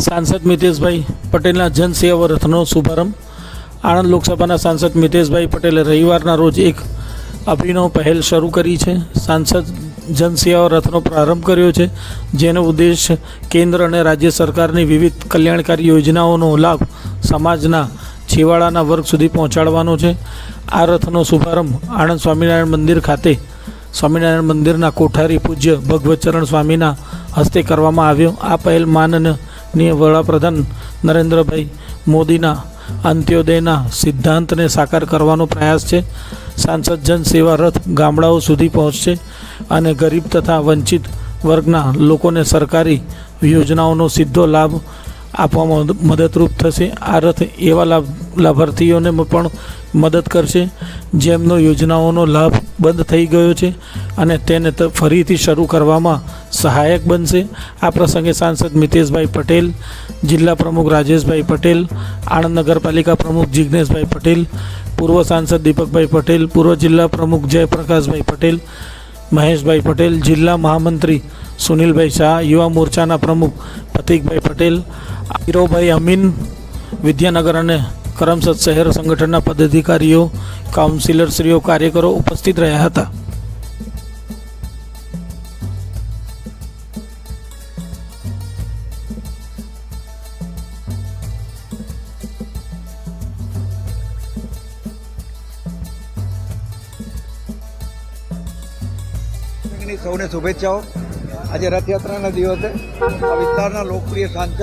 સાંસદ મિતેશભાઈ પટેલના જનસેવા રથનો શુભારંભ. આણંદ લોકસભાના સાંસદ મિતેશભાઈ પટેલે રવિવારના રોજ એક અભિનવ પહેલ શરૂ કરી છે. સાંસદ જનસેવા રથનો પ્રારંભ કર્યો છે. જેનો ઉદ્દેશ કેન્દ્ર અને રાજ્ય સરકારની વિવિધ કલ્યાણકારી યોજનાઓનો લાભ સમાજના છેવાડાના વર્ગ સુધી પહોંચાડવાનો છે. આ રથનો શુભારંભ આણંદ સ્વામિનારાયણ મંદિર ખાતે સ્વામિનારાયણ મંદિરના કોઠારી પૂજ્ય ભગવતચરણ સ્વામીના હસ્તે કરવામાં આવ્યો. આ પહેલ માનનીય વડાપ્રધાન નરેન્દ્રભાઈ મોદીના અંત્યોદયના સિદ્ધાંતને સાકાર કરવાનો પ્રયાસ છે. સાંસદ જન સેવા રથ ગામડાઓ સુધી પહોંચશે અને ગરીબ તથા વંચિત વર્ગના લોકોને સરકારી યોજનાઓનો સીધો લાભ આપવામાં મદદરૂપ થશે. આ રથ એવા લાભ, લાભાર્થીઓને પણ મદદ કરશે જેમનો યોજનાઓનો લાભ બંધ થઈ ગયો છે અને તેને ફરીથી શરૂ કરવામાં સહાયક બનશે. આ પ્રસંગે સાંસદ મિતેશભાઈ પટેલ, જિલ્લા પ્રમુખ રાજેશભાઈ પટેલ, આણંદ નગરપાલિકા પ્રમુખ જિજ્ઞેશભાઈ પટેલ, પૂર્વ સાંસદ દીપકભાઈ પટેલ, પૂર્વ જિલ્લા પ્રમુખ જયપ્રકાશભાઈ પટેલ, મહેશભાઈ પટેલ, જિલ્લા મહામંત્રી સુનિલભાઈ શાહ, યુવા મોરચાના પ્રમુખ પ્રતિકભાઈ પટેલ, હીરોભાઈ અમીન, વિદ્યાનગર અને કરમસદ શહેર સંગઠનના પદાધિકારીઓ, કાઉન્સિલરશ્રીઓ, કાર્યકરો ઉપસ્થિત રહ્યા હતા. ની સૌને શુભેચ્છાઓ. આજે રથયાત્રાના દિવસે આ વિસ્તારના લોકપ્રિય સાંસદ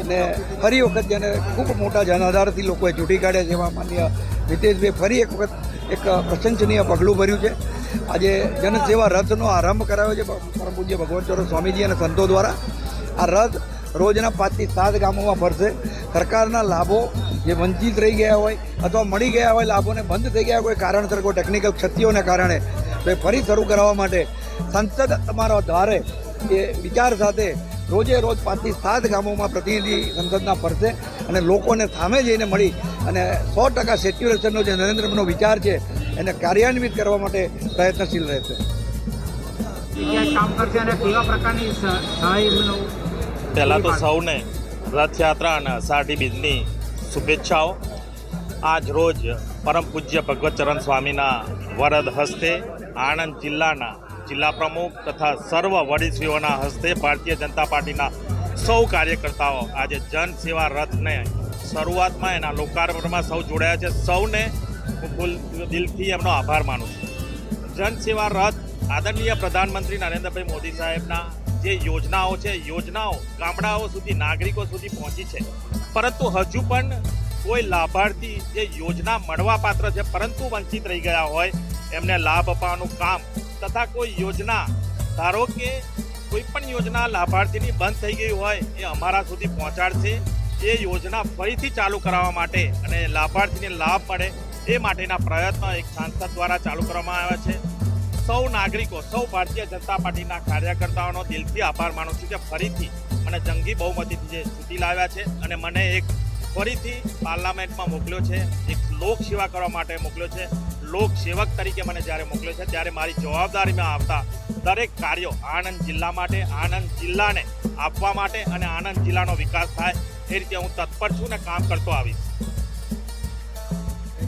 અને ફરી વખત જેને ખૂબ મોટા જનાધારથી લોકોએ ચૂંટી કાઢ્યા છે એવા માન્ય મિતેશભાઈ ફરી એક વખત એક પ્રશંસનીય પગલું ભર્યું છે. આજે જનસેવા રથનો આરંભ કરાયો છે પરમ પૂજ્ય ભગવાન ચોરો સ્વામીજી અને સંતો દ્વારા. આ રથ રોજના પાંચથી સાત ગામોમાં ફરશે. સરકારના લાભો જે વંચિત રહી ગયા હોય અથવા મળી ગયા હોય, લાભોને બંધ થઈ ગયા કોઈ કારણસર કોઈ ટેકનિકલ ક્ષતિઓને કારણે તો એ ફરી શરૂ કરાવવા માટે સંસદ તમારા દ્વારે એ વિચાર સાથે રોજે રોજ પાંચથી સાત ગામોમાં પ્રતિનિધિ સંસદના ફરશે અને લોકોને સામે જઈને મળી અને સો ટકા સેચ્યુરેશનનો જે નરેન્દ્રનો વિચાર છે એને કાર્યાન્વિત કરવા માટે પ્રયત્નશીલ રહેશે. કામ કરશે અને કેવા પ્રકારની સ- પહેલાં તો સૌને રથયાત્રા અને અષાઢી બીજની શુભેચ્છાઓ. આજ રોજ પરમ પૂજ્ય ભગવતચરણ સ્વામીના વરદ હસ્તે આણંદ જિલ્લાના જિલ્લા પ્રમુખ તથા સર્વ વડીશ્રીઓના હસ્તે ભારતીય જનતા પાર્ટીના સૌ કાર્યકર્તાઓ આજે જન સેવા રથને શરૂઆતમાં એના લોકાર્પણમાં સૌ જોડાયા છે. સૌને હું દિલથી એમનો આભાર માનું છું. જન સેવા રથ આદરણીય પ્રધાનમંત્રી નરેન્દ્રભાઈ મોદી સાહેબના જે યોજનાઓ છે, યોજનાઓ ગામડાઓ સુધી, નાગરિકો સુધી પહોંચી છે. પરંતુ હજુ પણ કોઈ લાભાર્થી જે યોજના મળવા પાત્ર છે, પરંતુ વંચિત રહી ગયા હોય એમને લાભ અપાવવાનું કામ તથા કોઈ યોજના, ધારો કે કોઈ પણ યોજના લાભાર્થીની બંધ થઈ ગઈ હોય, એ અમારા સુધી પહોંચાડશે. એ યોજના ફરીથી ચાલુ કરાવવા માટે અને લાભાર્થીને લાભ મળે એ માટેના પ્રયત્નો એક સાંસદ દ્વારા ચાલુ કરવામાં આવ્યા છે. સૌ નાગરિકો, સૌ ભારતીય જનતા પાર્ટીના કાર્યકર્તાઓનો દિલથી આભાર માનું છું કે ફરીથી મને જંગી બહુમતીથી જે ચૂંટી લાવ્યા છે અને મને એક ફરીથી પાર્લામેન્ટમાં મોકલ્યો છે. એક લોક સેવા કરવા માટે મોકલ્યો છે. લોક સેવક તરીકે મને જ્યારે મોકલ્યો છે, ત્યારે મારી જવાબદારીમાં આવતા દરેક કાર્યો આણંદ જિલ્લા માટે, આણંદ જિલ્લાને આપવા માટે અને આણંદ જિલ્લાનો વિકાસ થાય એ રીતે હું તત્પર છું ને કામ કરતો આવીશ.